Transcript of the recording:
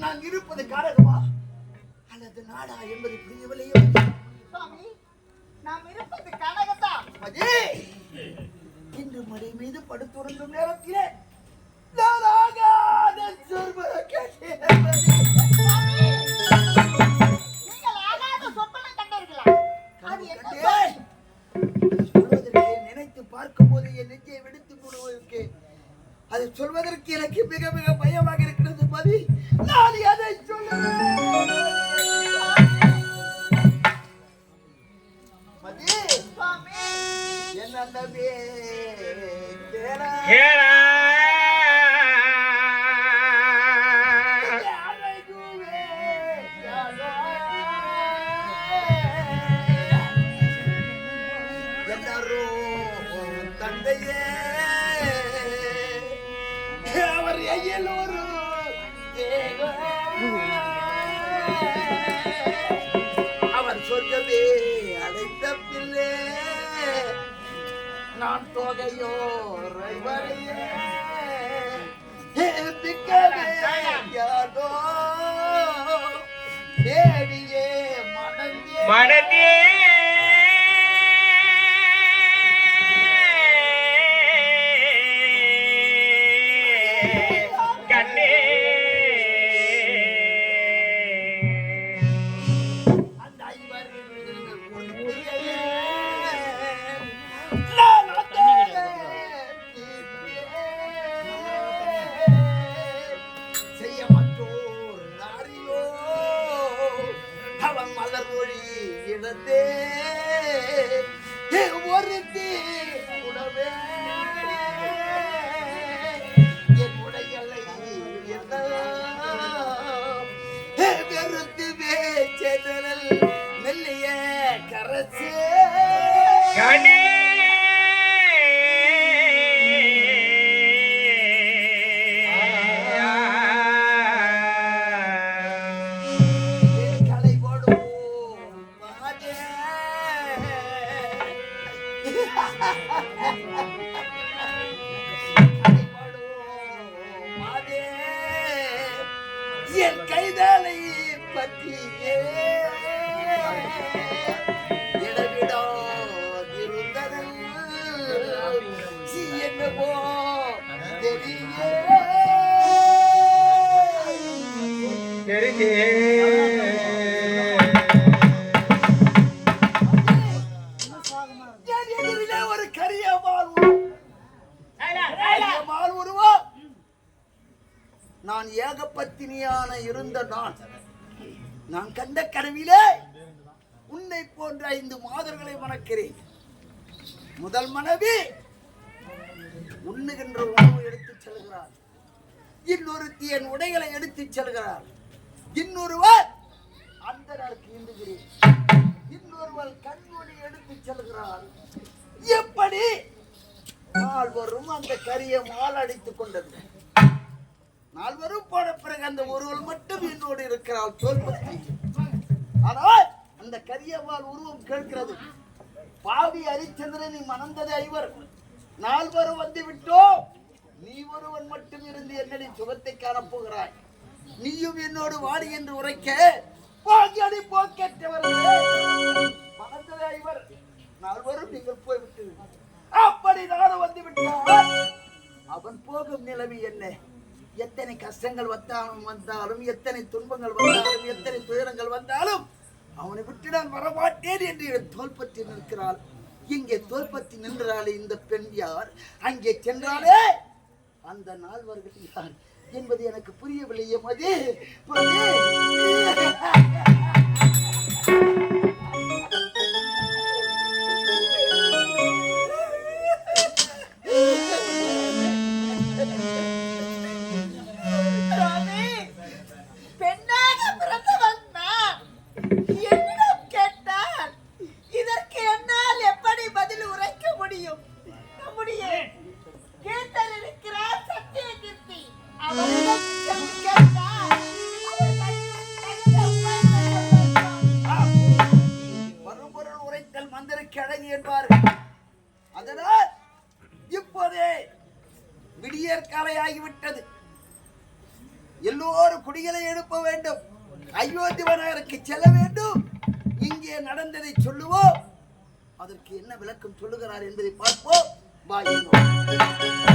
நான் இருப்பது காரகமா? அல்லது நாடா என்பது புரியவில்லையே? சாமி நாம் இருப்பது கனகத்தான் மதி இன்று மடி மீது படுத்துறங்கும் நேரத்திலே நினைத்து நினைத்து பார்க்கும்போது என் நெஞ்சை வெடித்து போடுவதற்கு அதை சொல்வதற்கு எனக்கு மிக மிக பயமாக இருக்கிறது பதி நான் தந்தையே. அவர் ஐயில் ஒரு தேகம். அவர் சொர்க்கமே அழைத்த பிள்ளை நான் தொகையோ ரைவரையே பிக்கவே யாதோ. மனந்தே மனதே மலர் மொழி இழந்தே. ஒருத்தி உணவே. என் கைதலை பற்றியே. என்னவோ தெரியே தெரிஞ்சே பத்தினியான ஏகப்பத்தினியான இருந்த நான் நான் கண்ட கனவிலே உன்னை போன்ற ஐந்து மாதர்களை மணக்கிறேன். முதல் மனைவி உண்ணுகின்ற உணவு எடுத்துச் செல்கிறார். இன்னொருத்தி என் உடைகளை எடுத்துச் செல்கிறார். இன்னொருவர் அந்த நாளுக்கு இன்னொருவர் கண்மொழி எடுத்துச் செல்கிறார். எப்படி? நால்வரும் அந்த கரிய மால் அடித்துக் கொண்டது நால்வரும் போன பிறகு அந்த ஒருவள் மட்டும் என்னோடு இருக்கிறாள். தோல்பத்தி ஆனால் அந்த கரியவாள் உருவம் கேட்கிறது. பாவி ஹரிச்சந்திரனை மணந்தது ஐவர். நால்வரும் வந்து விட்டோம் நீ ஒருவன் மட்டும் இருந்து என்னடி சுகத்தை காணப்போகிறாய் நீயும் என்னோடு வாடி என்று உரைக்க பாக்கியடி போக்கேற்றவர்களே. மணந்தது ஐவர். நால்வரும் நீங்கள் போய்விட்டு. அப்படி நானும் வந்து விட்டால் அவன் போகும் நிலைமை என்ன? எத்தனை கஷ்டங்கள் வந்தாலும் வந்தாலும் எத்தனை துன்பங்கள் வந்தாலும் எத்தனை துயரங்கள் வந்தாலும் அவனை விட்டு நான் வரமாட்டேன் என்று என் தோல்பற்றி நிற்கிறாள். இங்கே தோல்பற்றி நின்றாளே இந்த பெண் யார்? அங்கே சென்றாலே அந்த நால்வர்கள் யார்? என்பது எனக்கு புரியவில்லையே மதி விடியற் காலையாகிவிட்டது. எல்லோரும் குடிகளை எழுப்ப வேண்டும். அயோத்தி நகருக்கு செல்ல வேண்டும். இங்கே நடந்ததை சொல்லுவோம். அதற்கு என்ன விளக்கம் சொல்லுகிறார் என்பதை பார்ப்போம். பாய்